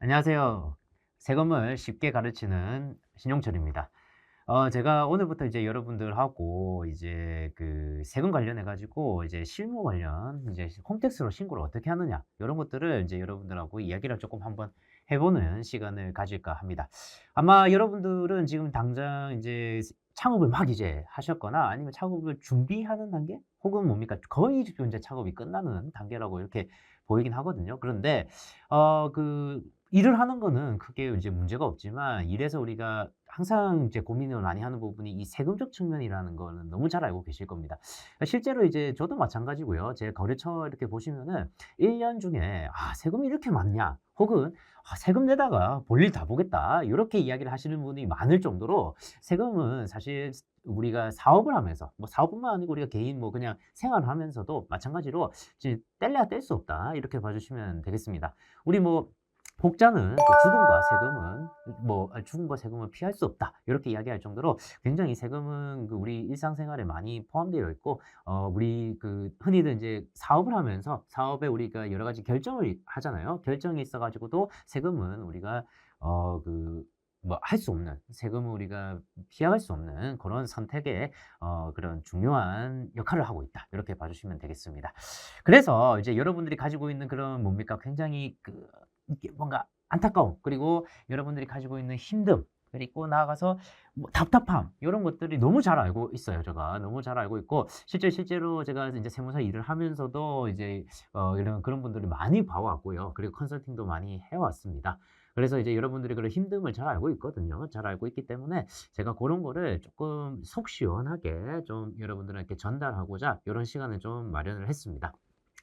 안녕하세요. 세금을 쉽게 가르치는 신용철입니다. 어, 제가 오늘부터 이제 여러분들하고 이제 그 세금 관련해 가지고 이제 실무 관련 이제 홈택스로 신고를 어떻게 하느냐 이런 것들을 이제 여러분들하고 이야기를 조금 한번 해보는 시간을 가질까 합니다. 아마 여러분들은 지금 당장 이제 창업을 막 이제 하셨거나 아니면 창업을 준비하는 단계 혹은 뭡니까 거의 지금 이제 창업이 끝나는 단계라고 이렇게 보이긴 하거든요. 그런데 어, 그 일을 하는 거는 크게 이제 문제가 없지만 이래서 우리가 항상 이제 고민을 많이 하는 부분이 이 세금적 측면이라는 거는 너무 잘 알고 계실 겁니다. 실제로 이제 저도 마찬가지고요. 제 거래처 이렇게 보시면은 1년 중에 '아 세금이 이렇게 많냐?' 혹은 '아 세금 내다가 볼일 다 보겠다.' 요렇게 이야기를 하시는 분이 많을 정도로 세금은 사실 우리가 사업을 하면서 뭐 사업뿐만 아니고 우리가 개인 뭐 그냥 생활을 하면서도 마찬가지로 뗄래야 뗄 수 없다.' 이렇게 봐 주시면 되겠습니다. 우리 뭐 복자는 그 죽음과 세금은 뭐아 '죽음과 세금은 피할 수 없다.' 요렇게 이야기할 정도로 굉장히 세금은 그 우리 일상생활에 많이 포함되어 있고 어 우리 그 흔히들 인제 사업을 하면서 사업에 우리가 여러 가지 결정을 하잖아요. 결정이 있어 가지고도 세금은 우리가 어그 뭐할수 없는 세금은 우리가 피할 수 없는 그런 선택의 어 그런 중요한 역할을 하고 있다. 요렇게 봐 주시면 되겠습니다. 그래서 이제 여러분들이 가지고 있는 그런 뭡니까 굉장히 그 뭔가 안타까움 그리고 여러분들이 가지고 있는 힘듦 그리고 나아가서 뭐 답답함 요런 것들이 너무 잘 알고 있어요 제가. 너무 잘 알고 있고 실제 실제로 제가 인제 세무사 일을 하면서도 이제 어 이런 그런 분들을 많이 봐 왔고요. 그리고 컨설팅도 많이 해 왔습니다. 그래서 이제 여러분들이 그런 힘듦을 잘 알고 있거든요. 잘 알고 있기 때문에 제가 고런 거를 쪼끔 속 시원하게 좀 여러분들에게 전달하고자 요런 시간을 좀 마련을 했습니다.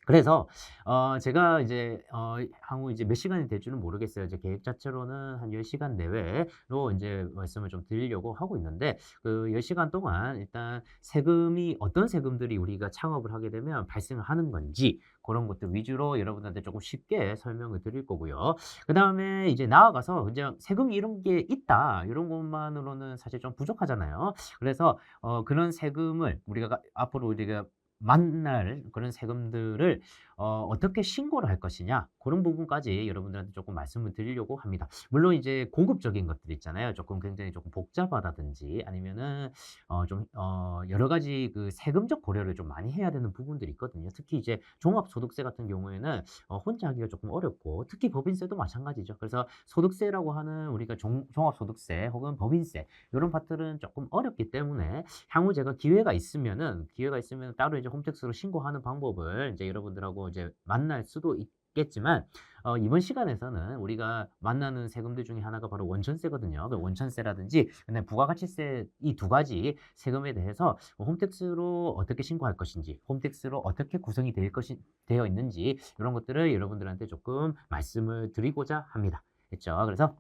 그래서 어 제가 이제 어 향후 이제 몇 시간이 될 줄은 모르겠어요. 이제 계획 자체로는 한10 시간 내외로 인제 말씀을 좀 드리려고 하고 있는데 그10 시간 동안 일단 세금이 어떤 세금들이 우리가 창업을 하게 되면 발생을 하는 건지 고런 것들 위주로 여러분들한테 쪼끔 쉽게 설명을 드릴 거고요. 그 다음에 이제 나아가서 그냥 '세금이 이런 게 있다.' 요런 것만으로는 사실 좀 부족하잖아요. 그래서 어 그런 세금을 우리가 앞으로 우리가 만날 그런 세금들을 어 어떻게 신고를 할 것이냐 고런 부분까지 여러분들한테 쪼끔 말씀을 드리려고 합니다. 물론 이제 고급적인 것들 있잖아요. 쪼끔 굉장히 쪼끔 복잡하다든지 아니면은 어 좀 어 여러 가지 그 세금적 고려를 좀 많이 해야 되는 부분들이 있거든요. 특히 이제 종합소득세 같은 경우에는 어 혼자 하기가 쪼끔 어렵고 특히 법인세도 마찬가지죠. 그래서 소득세라고 하는 우리가 종 종합소득세 혹은 법인세 요런 파트는 쪼끔 어렵기 때문에 향후 제가 기회가 있으면은 기회가 있으면 따로 이제 홈택스로 신고하는 방법을 인제 여러분들하고 이제 만날 수도 있겠지만 어 이번 시간에서는 우리가 만나는 세금들 중에 하나가 바로 원천세거든요. 그 원천세라든지 그다음에 부가가치세 이 두 가지 세금에 대해서 뭐 홈택스로 어떻게 신고할 것인지 홈택스로 어떻게 구성이 될 것이 되어 있는지 요런 것들을 여러분들한테 쪼끔 말씀을 드리고자 합니다. 됐죠? 그래서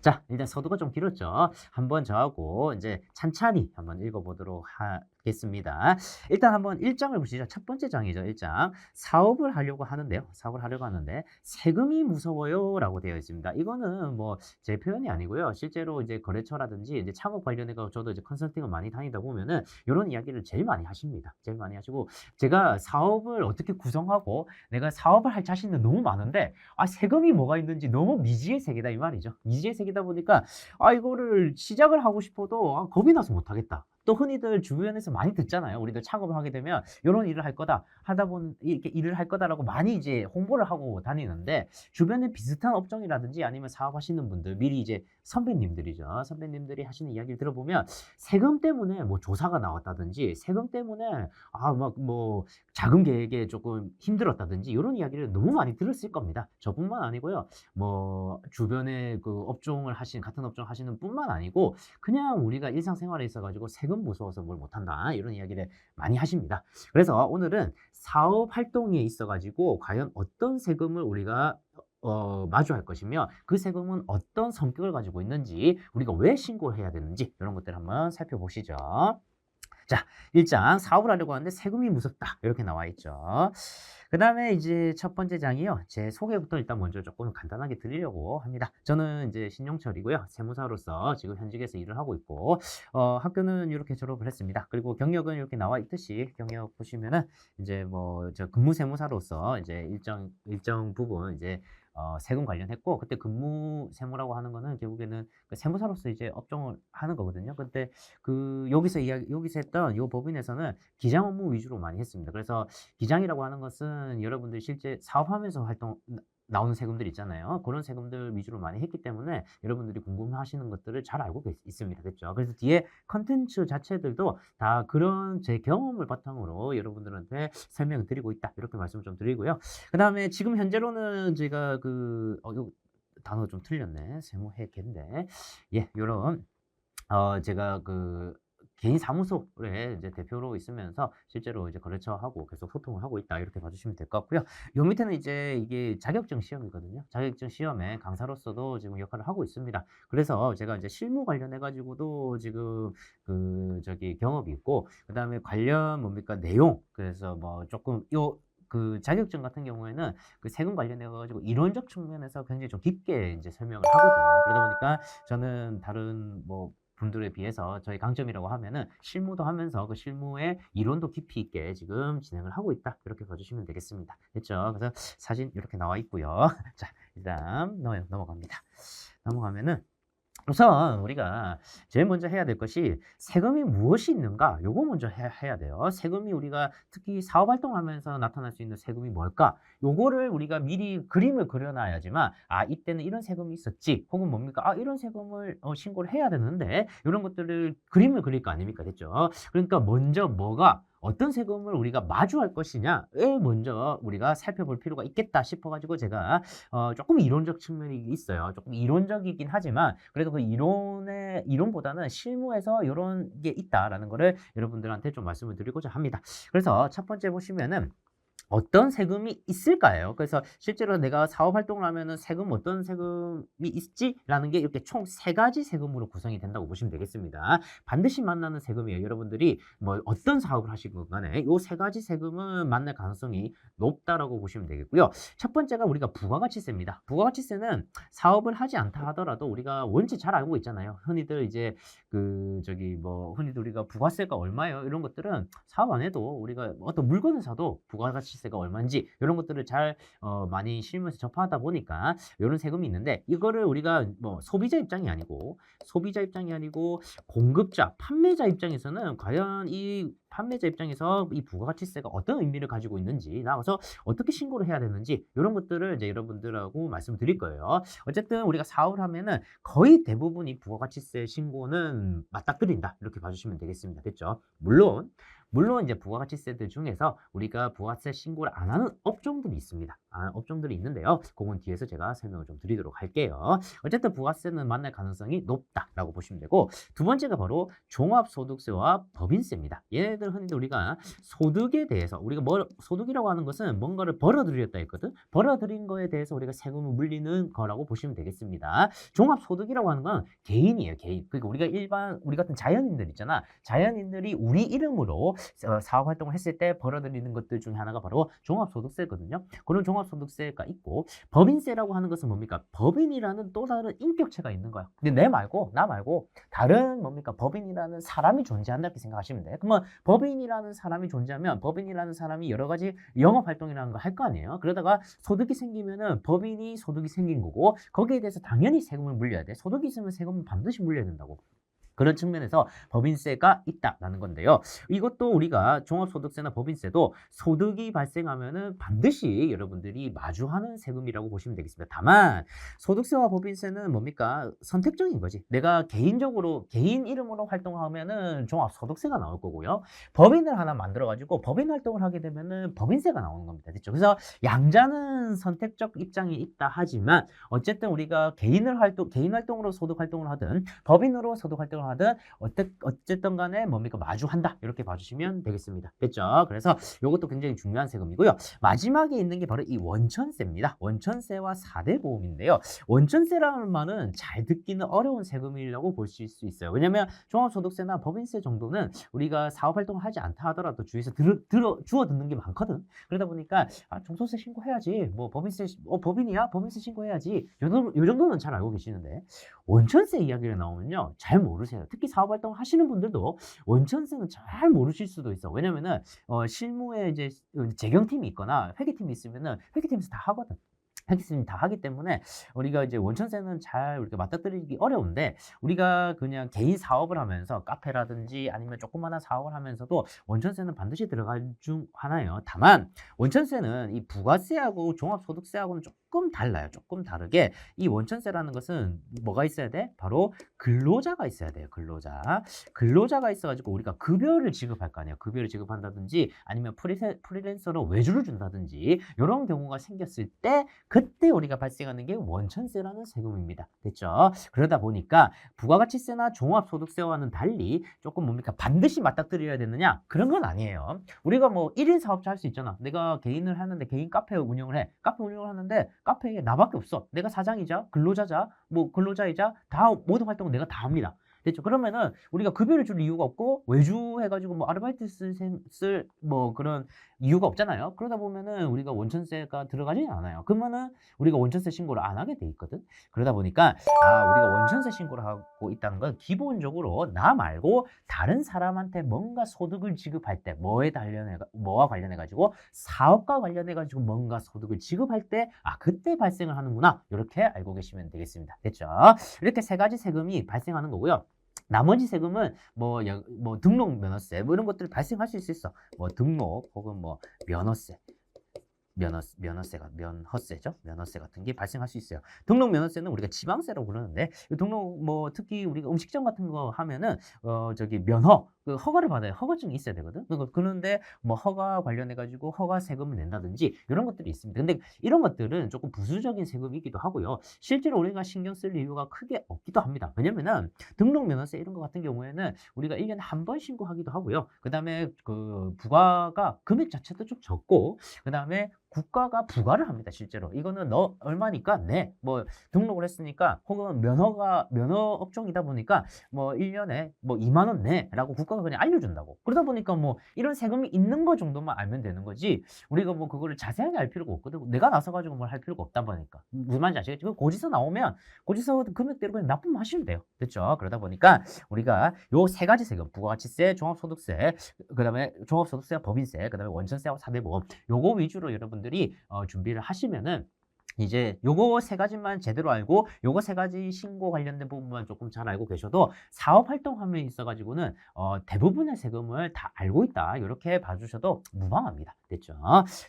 자 일단 서두가 좀 길었죠. 한번 저하고 인제 찬찬히 한번 읽어 보도록 하 겠습니다. 일단 한번 1 장을 보시죠. 첫 번째 장이죠 1 장. "사업을 하려고 하는데요." 사업을 하려고 하는데 "세금이 무서워요."라고 되어 있습니다. 이거는 뭐 제 표현이 아니고요. 실제로 이제 거래처라든지 이제 창업 관련해 가지고 저도 이제 컨설팅을 많이 다니다 보면은 요런 이야기를 제일 많이 하십니다. 제일 많이 하시고 제가 사업을 어떻게 구성하고 내가 사업을 할 자신은 너무 많은데 아 세금이 뭐가 있는지 너무 미지의 세계다 이 말이죠. 미지의 세계다 보니까 아 이거를 시작을 하고 싶어도 아 겁이 나서 못 하겠다. 또 흔히들 주변에서 많이 듣잖아요. "우리도 창업을 하게 되면 요런 일을 할 거다. 하다 보면 이렇게 일을 할 거다."라고 많이 이제 홍보를 하고 다니는데 주변에 비슷한 업종이라든지 아니면 사업하시는 분들 미리 이제 선배님들이죠. 선배님들이 하시는 이야기를 들어보면 세금 때문에 뭐 조사가 나왔다든지 세금 때문에 아 막 뭐 자금 계획에 쪼끔 힘들었다든지 요런 이야기를 너무 많이 들었을 겁니다. 저뿐만 아니고요. 뭐 주변에 그 업종을 하신 같은 업종 하시는 뿐만 아니고 그냥 우리가 일상생활에 있어 가지고 "세금 무서워서 뭘 못한다." 이런 이야기를 많이 하십니다. 그래서 오늘은 사업 활동에 있어 가지고 과연 어떤 세금을 우리가 어 마주할 것이며 그 세금은 어떤 성격을 가지고 있는지 우리가 왜 신고해야 되는지 요런 것들을 한번 살펴보시죠. 자 1장 "사업을 하려고 하는데 세금이 무섭다." 요렇게 나와 있죠. 그 다음에 이제 첫 번째 장이요. 제 소개부터 일단 먼저 쪼끔 간단하게 드리려고 합니다. 저는 인제 신용철이고요. 세무사로서 지금 현직에서 일을 하고 있고 어 학교는 요렇게 졸업을 했습니다. 그리고 경력은 요렇게 나와 있듯이 경력 보시면은 인제 뭐 저 근무세무사로서 이제 일정 일정 부분 이제 어, 세금 관련했고 그때 근무 세무라고 하는 거는 결국에는 그 세무사로서 이제 업종을 하는 거거든요. 근데 그 여기서 이야기 여기서 했던 요 법인에서는 기장 업무 위주로 많이 했습니다. 그래서 기장이라고 하는 것은 여러분들이 실제 사업하면서 활동 나오는 세금들 있잖아요. 그런 세금들 위주로 많이 했기 때문에 여러분들이 궁금하시는 것들을 잘 알고 계있습니다 그렇죠? 그래서 뒤에 컨텐츠 자체들도 다 그런 제 경험을 바탕으로 여러분들한테 설명을 드리고 있다. 이렇게 말씀을 좀 드리고요. 그 다음에 지금 현재로는 제가 그 어, 요 단어 좀 틀렸네. 세무회계인데. 예, 요런 어 제가 그 개인 사무소에 이제 대표로 있으면서 실제로 이제 거래처하고 계속 소통을 하고 있다. 이렇게 봐주시면 될 것 같고요. 요 밑에는 이제 이게 자격증 시험이거든요. 자격증 시험에 강사로서도 지금 역할을 하고 있습니다. 그래서 제가 이제 실무 관련해 가지고도 지금 그 저기 경험이 있고 그다음에 관련 뭡니까 내용 그래서 뭐 조금 요그 자격증 같은 경우에는 그 세금 관련해 가지고 이론적 측면에서 굉장히 좀 깊게 이제 설명을 하거든요. 그러다 보니까 저는 다른 뭐 분들에 비해서 저희 강점이라고 하면은 실무도 하면서 그 실무의 이론도 깊이 있게 지금 진행을 하고 있다. 이렇게 봐주시면 되겠습니다. 됐죠? 그래서 사진 이렇게 나와 있고요. 자, 일단 넘- 넘어갑니다. 넘어가면은 우선 우리가 제일 먼저 해야 될 것이 세금이 무엇이 있는가? 요거 먼저 해, 해야 돼요. 세금이 우리가 특히 사업 활동을 하면서 나타날 수 있는 세금이 뭘까? 요거를 우리가 미리 그림을 그려놔야지만 아 이때는 이런 세금이 있었지 혹은 뭡니까 아 이런 세금을 어, 신고를 해야 되는데 이런 것들을 그림을 그릴 거 아닙니까 됐죠 그러니까 먼저 뭐가 어떤 세금을 우리가 마주할 것이냐에 먼저 우리가 살펴볼 필요가 있겠다 싶어가지고 제가 어, 조금 이론적 측면이 있어요. 조금 이론적이긴 하지만 그래도 그 이론의 이론보다는 실무에서 이런 게 있다라는 거를 여러분들한테 좀 말씀을 드리고자 합니다. 그래서 첫 번째 보시면은 어떤 세금이 있을까요? 그래서 실제로 내가 사업 활동을 하면은 세금 어떤 세금이 있지라는 게 이렇게 총 세 가지 세금으로 구성이 된다고 보시면 되겠습니다. 반드시 만나는 세금이에요. 여러분들이 뭐 어떤 사업을 하시건 간에 이 세 가지 세금은 만날 가능성이 높다라고 보시면 되겠고요. 첫 번째가 우리가 부가가치세입니다. 부가가치세는 사업을 하지 않다 하더라도 우리가 원체 잘 알고 있잖아요. 흔히들 이제 그 저기 뭐 흔히들 우리가 부가세가 얼마예요? 이런 것들은 사업 안 해도 우리가 어떤 물건을 사도 부가가치 세가 얼마인지 이런 것들을 잘 어, 많이 실무에서 접하다 보니까 이런 세금이 있는데 이거를 우리가 뭐 소비자 입장이 아니고 소비자 입장이 아니고 공급자, 판매자 입장에서는 과연 이 판매자 입장에서 이 부가가치세가 어떤 의미를 가지고 있는지 나가서 어떻게 신고를 해야 되는지 이런 것들을 이제 여러분들하고 말씀드릴 거예요. 어쨌든 우리가 사업을 하면은 거의 대부분 이 부가가치세 신고는 맞닥뜨린다 이렇게 봐주시면 되겠습니다. 됐죠? 물론 물론 이제 부가가치세들 중에서 우리가 부가세 신고를 안 하는 업종들이 있습니다. 아, 업종들이 있는데요. 그건 뒤에서 제가 설명을 좀 드리도록 할게요. 어쨌든 부가세는 만날 가능성이 높다라고 보시면 되고 두 번째가 바로 종합소득세와 법인세입니다. 얘네들 흔히 우리가 소득에 대해서 우리가 뭐 소득이라고 하는 것은 뭔가를 벌어들였다 했거든. 벌어들인 거에 대해서 우리가 세금을 물리는 거라고 보시면 되겠습니다. 종합소득이라고 하는 건 개인이에요, 개인. 그러니까 우리가 일반 우리 같은 자연인들 있잖아. 자연인들이 우리 이름으로 어, 사업 활동을 했을 때 벌어들이는 것들 중에 하나가 바로 종합소득세거든요. 그런 종합소득세가 있고 법인세라고 하는 것은 뭡니까? 법인이라는 또 다른 인격체가 있는 거야. 근데 내 말고 나 말고 다른 뭡니까? 법인이라는 사람이 존재한다 이렇게 생각하시면 돼. 그러면 법인이라는 사람이 존재하면 법인이라는 사람이 여러 가지 영업 활동이라는 걸할거 아니에요. 그러다가 소득이 생기면은 법인이 소득이 생긴 거고 거기에 대해서 당연히 세금을 물려야 돼. 소득이 있으면 세금은 반드시 물려야 된다고. 그런 측면에서 법인세가 있다라는 건데요. 이것도 우리가 종합소득세나 법인세도 소득이 발생하면은 반드시 여러분들이 마주하는 세금이라고 보시면 되겠습니다. 다만 소득세와 법인세는 뭡니까? 선택적인 거지. 내가 개인적으로 개인 이름으로 활동하면은 종합소득세가 나올 거고요. 법인을 하나 만들어 가지고 법인 활동을 하게 되면은 법인세가 나오는 겁니다. 됐죠? 그래서 양자는 선택적 입장이 있다 하지만 어쨌든 우리가 개인을 활동 개인 활동으로 소득 활동을 하든 법인으로 소득 활동을 하든 어쨌, 어쨌든 간에 뭡니까? 마주한다. 이렇게 봐주시면 되겠습니다. 됐죠? 그래서 이것도 굉장히 중요한 세금이고요. 마지막에 있는 게 바로 이 원천세입니다. 원천세와 4대 보험인데요. 원천세라는 말은 잘 듣기는 어려운 세금이라고 볼 수 있어요. 왜냐하면 종합소득세나 법인세 정도는 우리가 사업 활동을 하지 않다 하더라도 주위에서 들어, 주워 듣는 게 많거든. 그러다 보니까 아, 종소세 신고해야지 뭐 법인세 어 법인이야? 법인세 신고해야지. 요, 정도- 요 정도는 잘 알고 계시는데. 원천세 이야기가 나오면요. 잘 모르세요. 특히 사업 활동을 하시는 분들도 원천세는 잘 모르실 수도 있어. 왜냐면은 어, 실무에 이제 재경팀이 있거나 회계팀이 있으면은 회계팀에서 다 하거든 팩스님 다 하기 때문에 우리가 이제 원천세는 잘 우리가 맞닥뜨리기 어려운데 우리가 그냥 개인 사업을 하면서 카페라든지 아니면 조그마한 사업을 하면서도 원천세는 반드시 들어갈 중 하나예요. 다만 원천세는 이 부가세하고 종합소득세하고는 조금 달라요. 조금 다르게 이 원천세라는 것은 뭐가 있어야 돼? 바로 근로자가 있어야 돼요. 근로자. 근로자가 있어가지고 우리가 급여를 지급할 거 아니에요. 급여를 지급한다든지 아니면 프리세, 프리랜서로 외주를 준다든지 이런 경우가 생겼을 때 그때 우리가 발생하는 게 원천세라는 세금입니다. 됐죠? 그러다 보니까 부가가치세나 종합소득세와는 달리 조금 뭡니까? 반드시 맞닥뜨려야 되느냐? 그런 건 아니에요. 우리가 뭐 1인 사업자 할 수 있잖아. 내가 개인을 하는데 개인 카페 운영을 해. 카페 운영을 하는데 카페에 나밖에 없어. 내가 사장이자 근로자자 뭐 근로자이자 다 모든 활동을 내가 다 합니다. 됐죠? 그러면은 우리가 급여를 줄 이유가 없고 외주 해가지고 뭐 아르바이트 쓸뭐 그런 이유가 없잖아요. 그러다 보면은 우리가 원천세가 들어가지는 않아요. 그러면은 우리가 원천세 신고를 안 하게 돼 있거든. 그러다 보니까 아 우리가 원천세 신고를 하고 있다는 건 기본적으로 나 말고 다른 사람한테 뭔가 소득을 지급할 때 뭐에 관련해 뭐와 관련해 가지고 사업과 관련해 가지고 뭔가 소득을 지급할 때 아 그때 발생을 하는구나 이렇게 알고 계시면 되겠습니다. 됐죠? 이렇게 세 가지 세금이 발생하는 거고요. 나머지 세금은 뭐, 여- 뭐 등록 면허세 뭐 이런 것들이 발생할 수 있어. 뭐 등록 혹은 뭐 면허세. 면허 면허세가 면허세죠. 면허세 같은 게 발생할 수 있어요. 등록 면허세는 우리가 지방세라고 이 등록 뭐 특히 우리가 음식점 같은 거 하면은 어 저기 면허 그 허가를 받아요. 허가증이 있어야 되거든. 그런데 뭐 허가 관련해 가지고 허가 세금을 낸다든지 이런 것들이 있습니다. 근데 이런 것들은 조금 부수적인 세금이기도 하고요. 실제로 우리가 신경 쓸 이유가 크게 없기도 합니다. 왜냐면은 등록 면허세 이런 거 같은 경우에는 우리가 1년에 한 번 신고하기도 하고요. 그다음에 그 부과가 금액 자체도 좀 적고 그다음에 국가가 부과를 합니다. 실제로 이거는 너 얼마니까 네. 뭐 등록을 했으니까 혹은 면허가 면허 업종이다 보니까 뭐 1년에 뭐 2만 원 내라고 국가가 그냥 알려 준다고. 그러다 보니까 뭐 이런 세금이 있는 거 정도만 알면 되는 거지. 우리가 뭐 그거를 자세하게 알 필요가 없거든. 내가 나서 가지고 뭘 할 필요가 없다 보니까. 무슨 말인지 아시겠죠? 그 고지서 나오면 고지서 금액대로 그냥 납부만 하시면 돼요. 됐죠? 그러다 보니까 우리가 요 세 가지 세금, 부가가치세, 종합소득세, 그다음에 종합소득세와 법인세, 그다음에 원천세하고 사대보험 요거 위주로 여러분 들이 어, 준비를 하시면은 이제 요거 세 가지만 제대로 알고 요거 세 가지 신고 관련된 부분만 조금 잘 알고 계셔도 사업 활동 화면에 있어 가지고는 어, 대부분의 세금을 다 알고 있다. 이렇게 봐주셔도 무방합니다. 됐죠?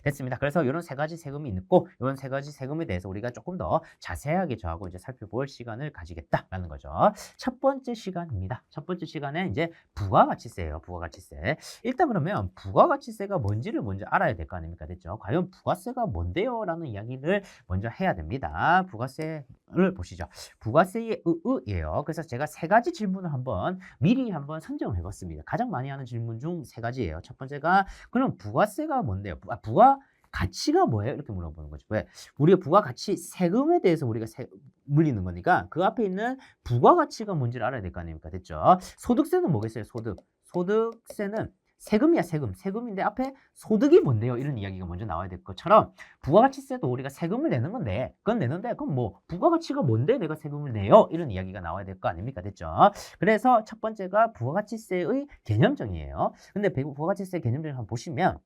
됐습니다. 그래서 이런 세 가지 세금이 있고 이런 세 가지 세금에 대해서 우리가 조금 더 자세하게 저하고 이제 살펴볼 시간을 가지겠다라는 거죠. 첫 번째 시간입니다. 첫 번째 시간에 이제 부가가치세예요 부가가치세. 일단 그러면 부가가치세가 뭔지를 먼저 알아야 될 거 아닙니까? 됐죠? 과연 부가세가 뭔데요? 라는 이야기를 먼저 해야 됩니다. 부가세를 보시죠. 부가세의 의의예요. 그래서 제가 세 가지 질문을 한번 미리 한번 선정을 해봤습니다. 가장 많이 하는 질문 중 세 가지예요. 첫 번째가 그럼 부가세가 뭔데요? 부- 아, 부가 가치가 뭐예요? 이렇게 물어보는 거죠. 왜? 우리가 부가가치 세금에 대해서 우리가 세, 물리는 거니까 그 앞에 있는 부가가치가 뭔지를 알아야 될 거 아닙니까? 됐죠? 소득세는 뭐겠어요? 소득. 소득세는 세금이야 세금. 세금인데 앞에 소득이 뭔데요? 이런 이야기가 먼저 나와야 될 것처럼 부가가치세도 우리가 세금을 내는 건데 그건 내는데 그럼 뭐 부가가치가 뭔데 내가 세금을 내요? 이런 이야기가 나와야 될 거 아닙니까? 됐죠? 그래서 첫 번째가 부가가치세의 개념정이에요. 근데 부가가치세 개념정 한번 보시면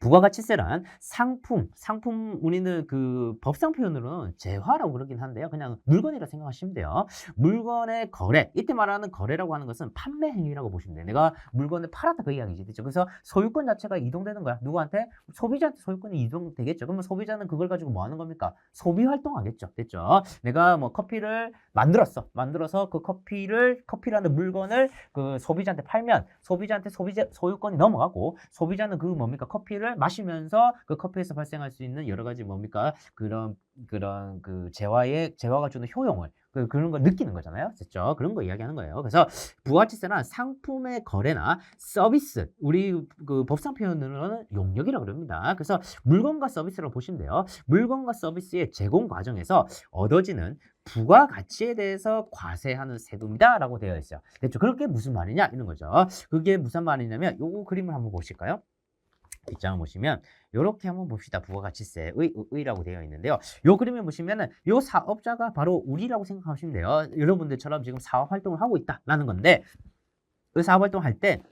부가가치세란 상품, 상품 우리는 그 법상 표현으로는 재화라고 그러긴 한데요. 그냥 물건이라 생각하시면 돼요. 물건의 거래, 이때 말하는 거래라고 하는 것은 판매 행위라고 보시면 돼요. 내가 물건을 팔았다 그 이야기지, 그렇죠? 그래서 소유권 자체가 이동되는 거야. 누구한테? 소비자한테 소유권이 이동되겠죠. 그러면 소비자는 그걸 가지고 뭐 하는 겁니까? 소비 활동하겠죠, 됐죠? 내가 뭐 커피를 만들었어, 만들어서 그 커피를 커피라는 물건을 그 소비자한테 팔면 소비자한테 소비자 소유권이 넘어가고 소비자는 그 뭡니까 커피 를 마시면서 그 커피에서 발생할 수 있는 여러 가지 뭡니까 그런 그런 그 재화의 재화가 주는 효용을 그, 그런 걸 느끼는 거잖아요. 됐죠? 그런 거 이야기하는 거예요. 그래서 부가치세는 상품의 거래나 서비스, 우리 그 법상 표현으로는 용역이라고 그럽니다. 그래서 물건과 서비스라고 보시면 돼요. 물건과 서비스의 제공 과정에서 얻어지는 부가 가치에 대해서 과세하는 세금이다라고 되어 있어요. 됐죠? 그렇게 무슨 말이냐 이런 거죠. 그게 무슨 말이냐면 요거 그림을 한번 보실까요? 입장을 보시면 이렇게 한번 봅시다. 부가가치세의 의라고 되어 있는데요. 요 그림을 보시면은 요 사업자가 바로 우리라고 생각하시면 돼요. 여러분들처럼 지금 사업 활동을 하고 있다라는 건데 그 사업 활동을 할때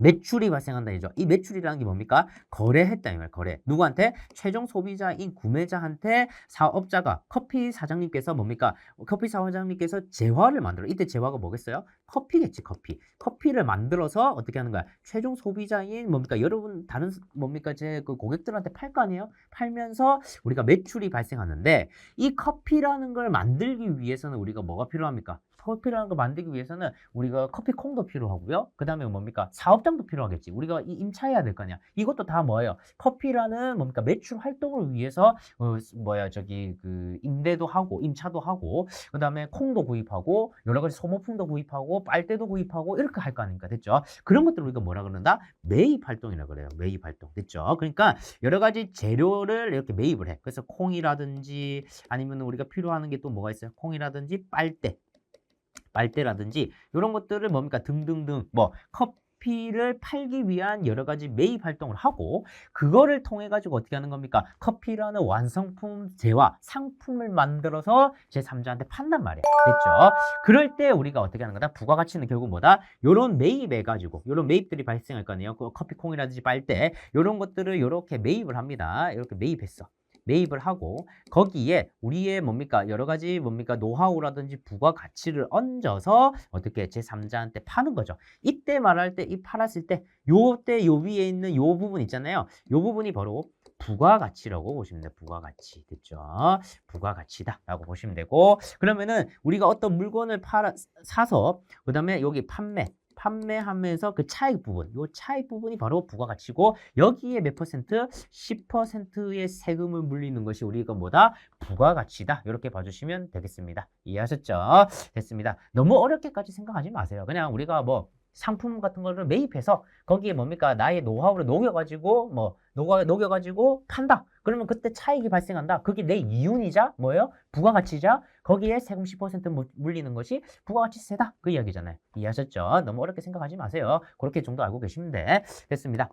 매출이 발생한다 이죠. 이 매출이라는 게 뭡니까? 거래했다 이 말. 거래. 누구한테? 최종 소비자인 구매자한테 사업자가 커피 사장님께서 뭡니까? 커피 사장님께서 재화를 만들어. 이때 재화가 뭐겠어요? 커피겠지, 커피. 커피를 만들어서 어떻게 하는 거야? 최종 소비자인 뭡니까? 여러분 다른 뭡니까? 제 그 고객들한테 팔 거 아니에요? 팔면서 우리가 매출이 발생하는데 이 커피라는 걸 만들기 위해서는 우리가 뭐가 필요합니까? 커피라는 걸 만들기 위해서는 우리가 커피 콩도 필요하고요. 그 다음에 뭡니까? 사업장도 필요하겠지. 우리가 이 임차해야 될거 아니야. 이것도 다 뭐예요? 커피라는 뭡니까? 매출 활동을 위해서 어, 뭐야 저기 그 임대도 하고 임차도 하고 그 다음에 콩도 구입하고 여러 가지 소모품도 구입하고 빨대도 구입하고 이렇게 할 거 아닙니까? 됐죠? 그런 것들을 우리가 뭐라 그런다? 매입 활동이라 그래요. 매입 활동. 됐죠? 그러니까 여러 가지 재료를 이렇게 매입을 해. 그래서 콩이라든지 아니면 우리가 필요하는 게또 뭐가 있어요? 콩이라든지 빨대. 빨대라든지 이런 것들을 뭡니까 등등등 뭐 커피를 팔기 위한 여러 가지 매입 활동을 하고 그거를 통해 가지고 어떻게 하는 겁니까? 커피라는 완성품 재화 상품을 만들어서 제 3자한테 판단 말이야. 됐죠? 그럴 때 우리가 어떻게 하는 거다? 부가가치는 결국 뭐다? 요런 매입해 가지고 요런 매입들이 발생할 거 아니에요. 그 커피콩이라든지 빨대 요런 것들을 요렇게 매입을 합니다. 이렇게 매입했어. 매입을 하고 거기에 우리의 뭡니까 여러 가지 뭡니까 노하우라든지 부가 가치를 얹어서 어떻게 제3자한테 파는 거죠. 이때 말할 때 이 팔았을 때 요때 요 위에 있는 요 부분 있잖아요. 요 부분이 바로 부가가치라고 보시면 돼요. 부가가치 됐죠? 부가가치다 라고 보시면 되고 그러면은 우리가 어떤 물건을 팔아 사서 그 다음에 여기 판매 판매하면서 그 차익 부분, 요 차익 부분이 바로 부가가치고 여기에 몇 퍼센트? 10%의 세금을 물리는 것이 우리가 뭐다? 부가가치다. 이렇게 봐주시면 되겠습니다. 이해하셨죠? 됐습니다. 너무 어렵게까지 생각하지 마세요. 그냥 우리가 뭐 상품 같은 거를 매입해서 거기에 뭡니까 나의 노하우를 녹여가지고 뭐 녹여, 녹여가지고 판다. 그러면 그때 차익이 발생한다. 그게 내 이윤이자 뭐예요? 부가가치자. 거기에 세금 10% 물- 물리는 것이 부가가치세다. 그 이야기잖아요. 이해하셨죠? 너무 어렵게 생각하지 마세요. 그렇게 정도 알고 계시면 돼. 됐습니다.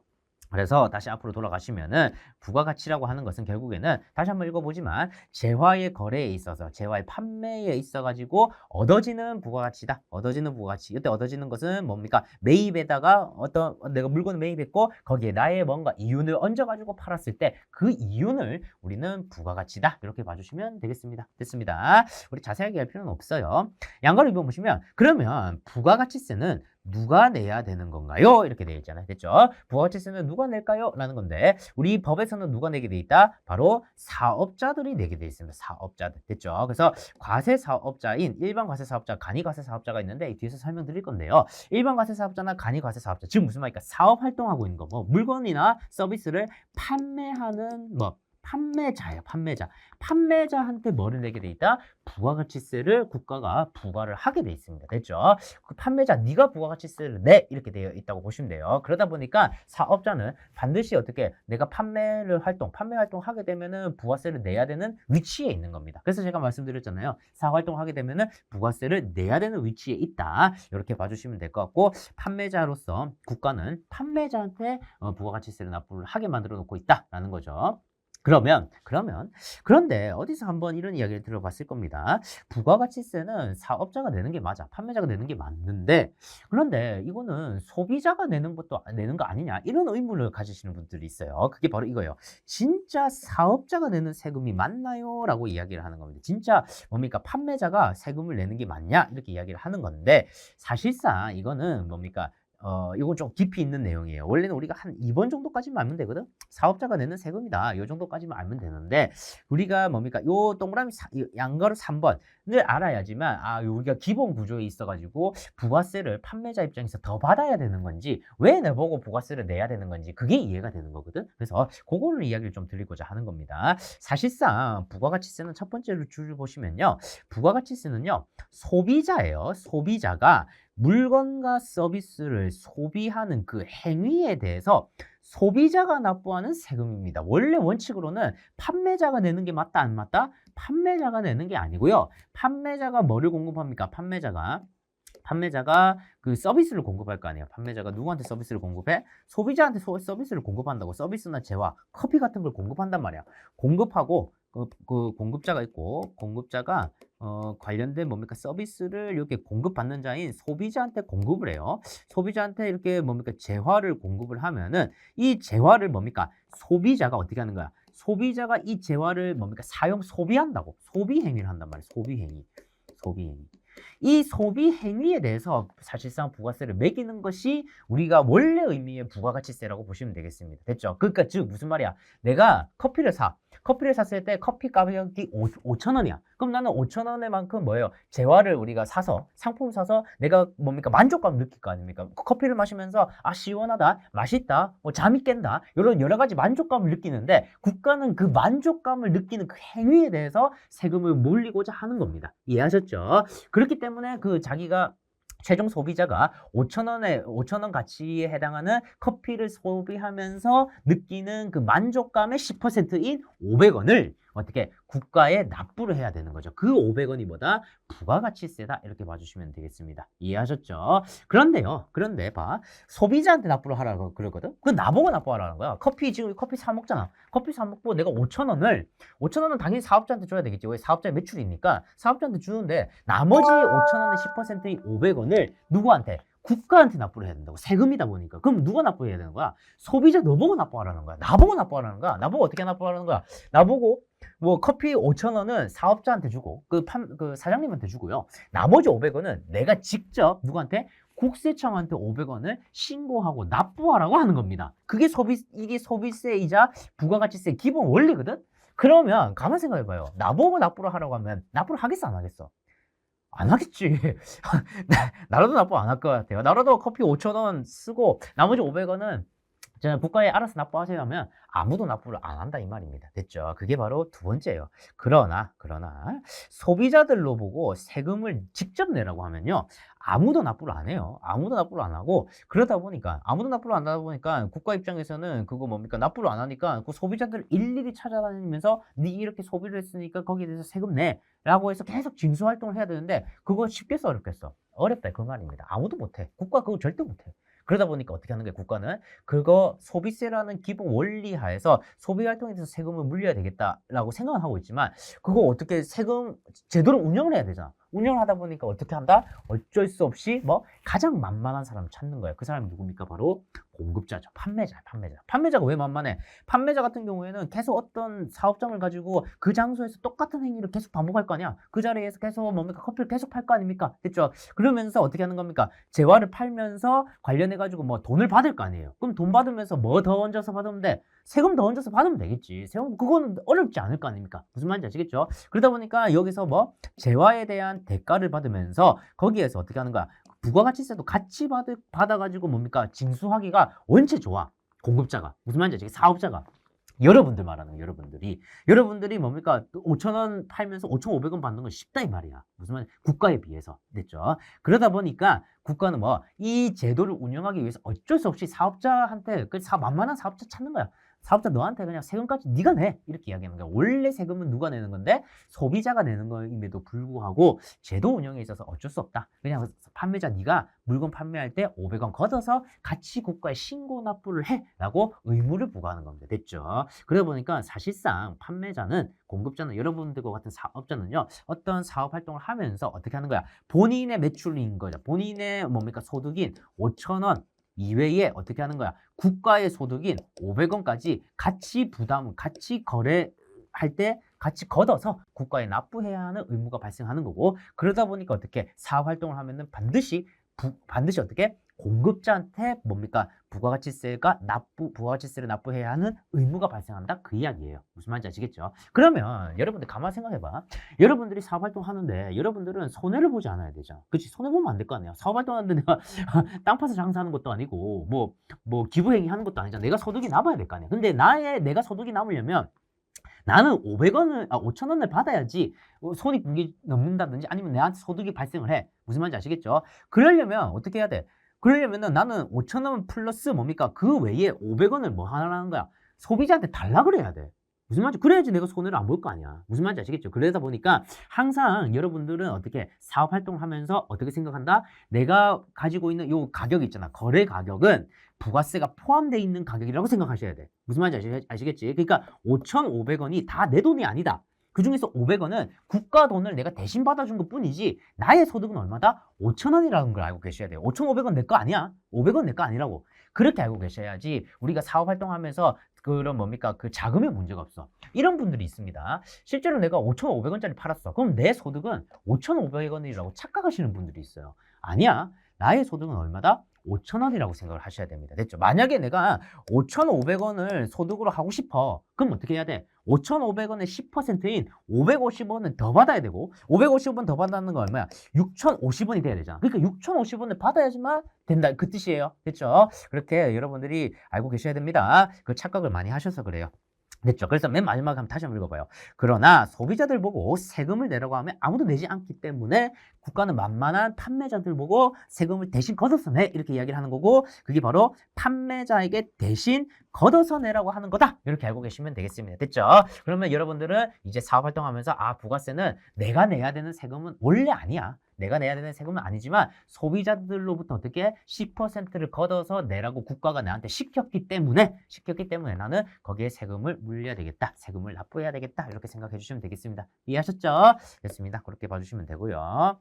그래서 다시 앞으로 돌아가시면은 부가가치라고 하는 것은 결국에는 다시 한번 읽어보지만 재화의 거래에 있어서 재화의 판매에 있어 가지고 얻어지는 부가가치다. 얻어지는 부가가치. 이때 얻어지는 것은 뭡니까? 매입에다가 어떤 내가 물건을 매입했고 거기에 나의 뭔가 이윤을 얹어 가지고 팔았을 때 그 이윤을 우리는 부가가치다. 이렇게 봐주시면 되겠습니다. 됐습니다. 우리 자세하게 할 필요는 없어요. 양가를 입어보시면 그러면 부가가치세는 누가 내야 되는 건가요? 이렇게 되어 있잖아요. 됐죠? 부가가치세는 누가 낼까요? 라는 건데 우리 법에서는 누가 내게 돼 있다? 바로 사업자들이 내게 돼 있습니다. 사업자들. 됐죠? 그래서 과세 사업자인 일반 과세 사업자, 간이 과세 사업자가 있는데 이 뒤에서 설명드릴 건데요. 일반 과세 사업자나 간이 과세 사업자. 지금 무슨 말입니까? 사업 활동하고 있는 거. 뭐 물건이나 서비스를 판매하는 뭐 판매자예요. 판매자. 판매자한테 뭐를 내게 돼 있다? 부가가치세를 국가가 부과를 하게 돼 있습니다. 됐죠? 그 판매자 네가 부가가치세를 내 이렇게 되어 있다고 보시면 돼요. 그러다 보니까 사업자는 반드시 어떻게 내가 판매를 활동, 판매 활동 하게 되면은 부가세를 내야 되는 위치에 있는 겁니다. 그래서 제가 말씀드렸잖아요. 사업 활동 하게 되면은 부가세를 내야 되는 위치에 있다. 이렇게 봐주시면 될 것 같고 판매자로서 국가는 판매자한테 어, 부가가치세를 납부를 하게 만들어 놓고 있다라는 거죠. 그러면 그러면 그런데 어디서 한번 이런 이야기를 들어봤을 겁니다. 부가가치세는 사업자가 내는 게 맞아. 판매자가 내는 게 맞는데 그런데 이거는 소비자가 내는 것도 내는 거 아니냐 이런 의문을 가지시는 분들이 있어요. 그게 바로 이거예요. 진짜 사업자가 내는 세금이 맞나요? 라고 이야기를 하는 겁니다. 진짜 뭡니까? 판매자가 세금을 내는 게 맞냐? 이렇게 이야기를 하는 건데 사실상 이거는 뭡니까? 어, 이건 좀 깊이 있는 내용이에요. 원래는 우리가 한 2번 정도까지만 알면 되거든? 사업자가 내는 세금이다. 요 정도까지만 알면 되는데, 우리가 뭡니까? 요 동그라미 사, 이 양가로 3번을 알아야지만, 아, 요 우리가 기본 구조에 있어 가지고, 부가세를 판매자 입장에서 더 받아야 되는 건지, 왜 내보고 부가세를 내야 되는 건지, 그게 이해가 되는 거거든? 그래서, 그거를 이야기를 좀 드리고자 하는 겁니다. 사실상, 부가가치세는 첫 번째로 줄을 보시면요. 부가가치세는요, 소비자예요. 소비자가 물건과 서비스를 소비하는 그 행위에 대해서 소비자가 납부하는 세금입니다. 원래 원칙으로는 판매자가 내는 게 맞다 안 맞다? 판매자가 내는 게 아니고요. 판매자가 뭐를 공급합니까? 판매자가 판매자가 그 서비스를 공급할 거 아니에요. 판매자가 누구한테 서비스를 공급해? 소비자한테 소, 서비스를 공급한다고 서비스나 재화, 커피 같은 걸 공급한단 말이야. 공급하고 그, 그 공급자가 있고 공급자가 어, 관련된 뭡니까 서비스를 이렇게 공급받는 자인 소비자한테 공급을 해요. 소비자한테 이렇게 뭡니까 재화를 공급을 하면은 이 재화를 뭡니까 소비자가 어떻게 하는 거야? 소비자가 이 재화를 뭡니까 사용 소비한다고 소비 행위를 한단 말이야. 소비 행위, 소비 행위. 이 소비 행위에 대해서 사실상 부가세를 매기는 것이 우리가 원래 의미의 부가가치세라고 보시면 되겠습니다. 됐죠? 그러니까 즉 무슨 말이야? 내가 커피를 사. 커피를 샀을 때 커피 가격이 5, 천 원이야. 그럼 나는 5천 원에 만큼 뭐예요? 재화를 우리가 사서 상품 사서 내가 뭡니까 만족감 느낄 거 아닙니까? 그 커피를 마시면서 아 시원하다, 맛있다, 뭐 잠이 깬다 이런 여러 가지 만족감을 느끼는데 국가는 그 만족감을 느끼는 그 행위에 대해서 세금을 몰리고자 하는 겁니다. 이해하셨죠? 그 렇기 때문에 그 자기가 최종 소비자가 5천 원에 5천 원 가치에 해당하는 커피를 소비하면서 느끼는 그 만족감의 10%인 500원을 어떻게 국가에 납부를 해야 되는 거죠. 그 500원이 뭐다? 부가가치세다 이렇게 봐주시면 되겠습니다. 이해하셨죠? 그런데요. 그런데 봐 소비자한테 납부를 하라고 그러거든. 그 나보고 납부하라는 거야. 커피 지금 커피 사 먹잖아. 커피 사 먹고 내가 5천 원을 5천 원은 당연히 사업자한테 줘야 되겠지. 왜 사업자의 매출이니까 사업자한테 주는데 나머지 5천 원의 10%인 500원을 누구한테? 국가한테 납부를 해야 된다고 세금이다 보니까 그럼 누가 납부해야 되는 거야 소비자 너보고 납부하라는 거야 나보고 납부하라는 거야 나보고 어떻게 납부하라는 거야 나보고 뭐 커피 5천 원은 사업자한테 주고 그, 판, 그 사장님한테 주고요. 나머지 500원은 내가 직접 누구한테? 국세청한테 500원을 신고하고 납부하라고 하는 겁니다. 그게 소비 이게 소비세이자 부가가치세 기본 원리거든? 그러면 가만 생각해 봐요. 나보고 납부를 하라고 하면 납부를 하겠어 안 하겠어? 안 하겠지. 나라도 납부 안 할 것 같아요. 나라도 커피 5,000원 쓰고 나머지 500원은 자, 국가에 알아서 납부하세요 하면 아무도 납부를 안 한다 이 말입니다. 됐죠? 그게 바로 두 번째예요. 그러나 그러나 소비자들로 보고 세금을 직접 내라고 하면요. 아무도 납부를 안 해요. 아무도 납부를 안 하고 그러다 보니까 아무도 납부를 안 하다 보니까 국가 입장에서는 그거 뭡니까 납부를 안 하니까 그 소비자들 일일이 찾아다니면서 네 이렇게 소비를 했으니까 거기에 대해서 세금 내라고 해서 계속 징수 활동을 해야 되는데 그거 쉽겠어 어렵겠어? 어렵다 그 말입니다. 아무도 못 해. 국가 그거 절대 못 해. 그러다 보니까 어떻게 하는 거예요? 국가는 그거 소비세라는 기본 원리 하에서 소비 활동에 대해서 세금을 물려야 되겠다라고 생각을 하고 있지만 그거 어떻게 세금 제대로 운영을 해야 되잖아. 운영을 하다 보니까 어떻게 한다? 어쩔 수 없이 뭐 가장 만만한 사람 찾는 거예요. 그 사람이 누굽니까? 바로 공급자죠. 판매자, 판매자. 판매자가 왜 만만해? 판매자 같은 경우에는 계속 어떤 사업장을 가지고 그 장소에서 똑같은 행위를 계속 반복할 거 아니야? 그 자리에서 계속 뭡니까? 커피를 계속 팔 거 아닙니까? 됐죠? 그러면서 어떻게 하는 겁니까? 재화를 팔면서 관련해 가지고 뭐 돈을 받을 거 아니에요. 그럼 돈 받으면서 뭐 더 얹어서 받으면 돼? 세금 더 얹어서 받으면 되겠지. 세금 그거는 어렵지 않을 거 아닙니까? 무슨 말인지 아시겠죠? 그러다 보니까 여기서 뭐 재화에 대한 대가를 받으면서 거기에서 어떻게 하는 거야? 부가가치세도 같이 받, 받아가지고 뭡니까? 징수하기가 원체 좋아. 공급자가. 무슨 말인지 아시겠 사업자가. 여러분들 말하는 거예요, 여러분들이. 여러분들이 뭡니까? 5천원 팔면서 5,500원 받는 건 쉽다, 이 말이야. 무슨 말, 국가에 비해서. 됐죠? 그러다 보니까 국가는 뭐, 이 제도를 운영하기 위해서 어쩔 수 없이 사업자한테, 그 사, 만만한 사업자 찾는 거야. 사업자 너한테 그냥 세금까지 네가 내 이렇게 이야기하는 거야. 원래 세금은 누가 내는 건데 소비자가 내는 거임에도 불구하고 제도 운영에 있어서 어쩔 수 없다. 그냥 판매자 네가 물건 판매할 때 500원 걷어서 같이 국가에 신고 납부를 해라고 의무를 부과하는 겁니다. 됐죠? 그러다 보니까 사실상 판매자는 공급자는 여러분들과 같은 사업자는요 어떤 사업 활동을 하면서 어떻게 하는 거야? 본인의 매출인 거죠. 본인의 뭡니까 소득인 5천 원 이외에 어떻게 하는 거야? 국가의 소득인 500원까지 같이 부담, 같이 거래할 때 같이 걷어서 국가에 납부해야 하는 의무가 발생하는 거고 그러다 보니까 어떻게 사업 활동을 하면은 반드시 부, 반드시 어떻게 공급자한테 뭡니까? 부가가치세가 납부 부가가치세를 납부해야 하는 의무가 발생한다? 그 이야기예요. 무슨 말인지 아시겠죠? 그러면 여러분들 가만 생각해봐. 여러분들이 사업활동 하는데 여러분들은 손해를 보지 않아야 되죠 그치? 손해 보면 안 될 거 아니야 사업활동 하는데 내가 땅 파서 장사하는 것도 아니고 뭐 뭐 기부행위 하는 것도 아니잖아. 내가 소득이 남아야 될 거 아니야. 근데 나의 내가 소득이 남으려면 나는 500원을, 아, 5천원을 받아야지 손익 분기 넘는다든지 아니면 내한테 소득이 발생을 해. 무슨 말인지 아시겠죠? 그러려면 어떻게 해야 돼? 그러려면은 나는 5천 원 플러스 뭡니까? 그 외에 500원을 뭐 하라는 거야? 소비자한테 달라 그래야 돼. 무슨 말인지 그래야지 내가 손해를 안 볼 거 아니야. 무슨 말인지 아시겠죠? 그러다 보니까 항상 여러분들은 어떻게 사업 활동을 하면서 어떻게 생각한다? 내가 가지고 있는 요 가격이 있잖아. 거래 가격은 부가세가 포함되어 있는 가격이라고 생각하셔야 돼. 무슨 말인지 아시, 겠지 그러니까 5,500원이 다 내 돈이 아니다. 그 중에서 500원은 국가 돈을 내가 대신 받아준 것 뿐이지 나의 소득은 얼마다? 5천원이라는 걸 알고 계셔야 돼요. 5,500원 내 거 아니야. 500원 내 거 아니라고. 그렇게 알고 계셔야지 우리가 사업 활동하면서 그런 뭡니까 그 자금에 문제가 없어. 이런 분들이 있습니다. 실제로 내가 5,500원짜리 팔았어. 그럼 내 소득은 5,500원이라고 착각하시는 분들이 있어요. 아니야. 나의 소득은 얼마다? 5,000원이라고 생각을 하셔야 됩니다. 됐죠? 만약에 내가 5,500원을 소득으로 하고 싶어. 그럼 어떻게 해야 돼? 5,500원의 10%인 550원을 더 받아야 되고 550원 더 받는 거 얼마야? 6,050원이 돼야 되잖아. 그러니까 6,050원을 받아야지만 된다. 그 뜻이에요. 됐죠? 그렇게 여러분들이 알고 계셔야 됩니다. 그 착각을 많이 하셔서 그래요. 됐죠. 그래서 맨 마지막에 한번 다시 한번 읽어봐요. 그러나 소비자들 보고 세금을 내라고 하면 아무도 내지 않기 때문에 국가는 만만한 판매자들 보고 세금을 대신 걷어서 내 이렇게 이야기를 하는 거고 그게 바로 판매자에게 대신 걷어서 내라고 하는 거다 이렇게 알고 계시면 되겠습니다 됐죠 그러면 여러분들은 이제 사업 활동하면서 아 부가세는 내가 내야 되는 세금은 원래 아니야 내가 내야 되는 세금은 아니지만 소비자들로부터 어떻게 10%를 걷어서 내라고 국가가 나한테 시켰기 때문에 시켰기 때문에 나는 거기에 세금을 물려야 되겠다 세금을 납부해야 되겠다 이렇게 생각해 주시면 되겠습니다. 이해하셨죠? 됐습니다. 그렇게 봐주시면 되고요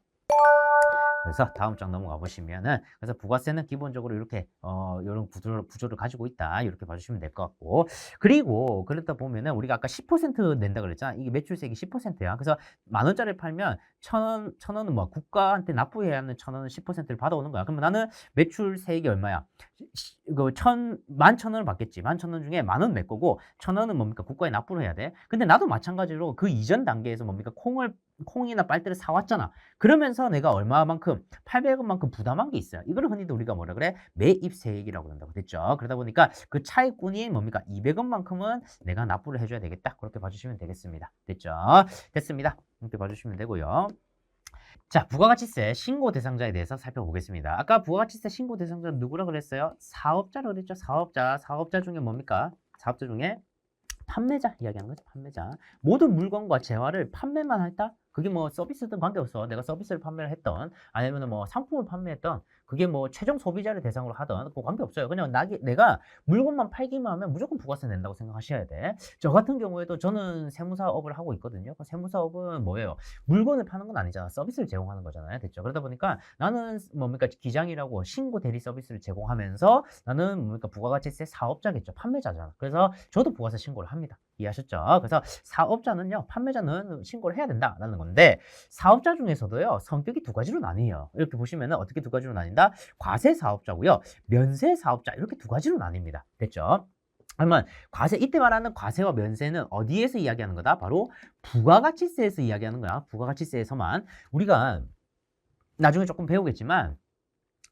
그래서 다음 장 넘어가 보시면은 그래서 부가세는 기본적으로 이렇게 어 이런 구조를, 구조를 가지고 있다. 이렇게 봐주시면 될 것 같고. 그리고 그러다 보면은 우리가 아까 10% 낸다 그랬잖아 이게 매출세액이 10%야. 그래서 만 원짜리 팔면 천원 천 원은 뭐 국가한테 납부해야 하는 천 원은 10%를 받아오는 거야. 그러면 나는 매출세액이 얼마야? 그천만 천 원을 받겠지. 만 천 원 중에 만원내 거고 천 원은 뭡니까? 국가에 납부를 해야 돼. 근데 나도 마찬가지로 그 이전 단계에서 뭡니까? 콩을 콩이나 빨대를 사왔잖아. 그러면서 내가 얼마만큼 800원만큼 부담한 게 있어요. 이걸 흔히도 우리가 뭐라 그래? 매입 세액이라고 한다고 됐죠. 그러다 보니까 그 차익분이 뭡니까? 200원만큼은 내가 납부를 해줘야 되겠다. 그렇게 봐주시면 되겠습니다. 됐죠? 됐습니다. 이렇게 봐주시면 되고요. 자, 부가가치세 신고 대상자에 대해서 살펴보겠습니다. 아까 부가가치세 신고 대상자는 누구라 그랬어요? 사업자라고 그랬죠? 사업자. 사업자 중에 뭡니까? 사업자 중에 판매자 이야기하는 거죠. 판매자. 모든 물건과 재화를 판매만 했다? 그게 뭐 서비스든 관계없어. 내가 서비스를 판매를 했던 아니면 뭐 상품을 판매했던 그게 뭐 최종 소비자를 대상으로 하던 그 관계없어요. 그냥 나, 내가 물건만 팔기만 하면 무조건 부가세 낸다고 생각하셔야 돼. 저 같은 경우에도 저는 세무사업을 하고 있거든요. 그 세무사업은 뭐예요? 물건을 파는 건 아니잖아. 서비스를 제공하는 거잖아요. 됐죠? 그러다 보니까 나는 뭡니까 기장이라고 신고 대리 서비스를 제공하면서 나는 뭡니까 부가가치세 사업자겠죠. 판매자잖아. 그래서 저도 부가세 신고를 합니다. 이해하셨죠? 그래서 사업자는요, 판매자는 신고를 해야 된다라는 건데 사업자 중에서도요 성격이 두 가지로 나뉘어요. 이렇게 보시면은 어떻게 두 가지로 나뉜다? 과세 사업자고요, 면세 사업자 이렇게 두 가지로 나뉩니다. 됐죠? 그러면 과세 이때 말하는 과세와 면세는 어디에서 이야기하는 거다? 바로 부가가치세에서 이야기하는 거야. 부가가치세에서만 우리가 나중에 조금 배우겠지만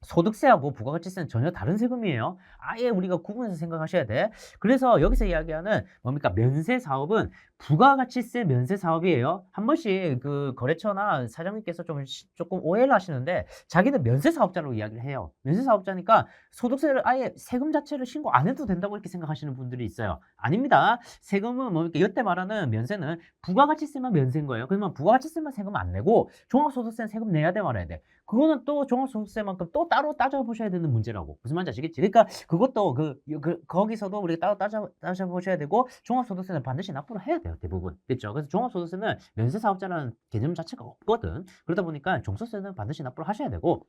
소득세하고 부가가치세는 전혀 다른 세금이에요. 아예 우리가 구분해서 생각하셔야 돼. 그래서 여기서 이야기하는 뭡니까? 면세 사업은 부가가치세 면세 사업이에요. 한 번씩 그 거래처나 사장님께서 좀 조금 오해를 하시는데 자기는 면세 사업자로 이야기를 해요. 면세 사업자니까 소득세를 아예 세금 자체를 신고 안 해도 된다고 이렇게 생각하시는 분들이 있어요. 아닙니다. 세금은 뭡니까? 이때 말하는 면세는 부가가치세만 면세인 거예요. 그러면 부가가치세만 세금 안 내고 종합소득세는 세금 내야 돼 말아야 돼. 그거는 또 종합소득세만큼 또 따로 따져보셔야 되는 문제라고. 무슨 말인지 아시겠지? 그러니까 그것도 그, 그 거기서도 우리가 따로 따져, 따져보셔야 되고 종합소득세는 반드시 납부를 해야 돼요. 대부분. 됐죠? 그래서 종합소득세는 면세사업자라는 개념 자체가 없거든. 그러다 보니까 종소세는 반드시 납부를 하셔야 되고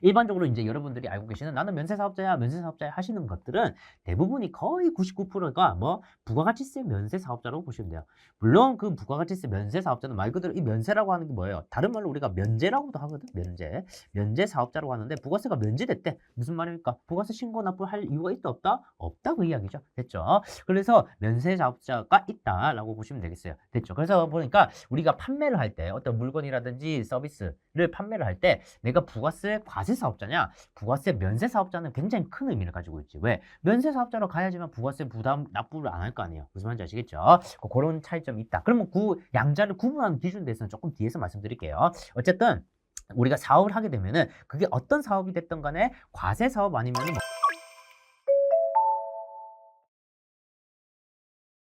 일반적으로 이제 여러분들이 알고 계시는 나는 면세사업자야, 면세사업자야 하시는 것들은 대부분이 거의 99%가 뭐 부가가치세 면세사업자라고 보시면 돼요. 물론 그 부가가치세 면세사업자는 말 그대로 이 면세라고 하는 게 뭐예요? 다른 말로 우리가 면제라고도 하거든. 면제. 면제사업자라고 하는데 부가세가 면제됐대. 무슨 말입니까? 부가세 신고 납부할 이유가 있다 없다? 없다 그 이야기죠. 됐죠? 그래서 면세사업자가 있다라고 보시면 되겠어요. 됐죠? 그래서 보니까 우리가 판매를 할 때 어떤 물건이라든지 서비스를 판매를 할 때 내가 부가세 과세 사업자냐? 부가세 면세 사업자는 굉장히 큰 의미를 가지고 있지. 왜? 면세 사업자로 가야지만 부가세 부담 납부를 안 할 거 아니에요. 무슨 말인지 아시겠죠? 그런 차이점이 있다. 그러면 그 양자를 구분하는 기준에 대해서는 조금 뒤에서 말씀드릴게요. 어쨌든 우리가 사업을 하게 되면은 그게 어떤 사업이 됐던 간에 과세 사업 아니면은 뭐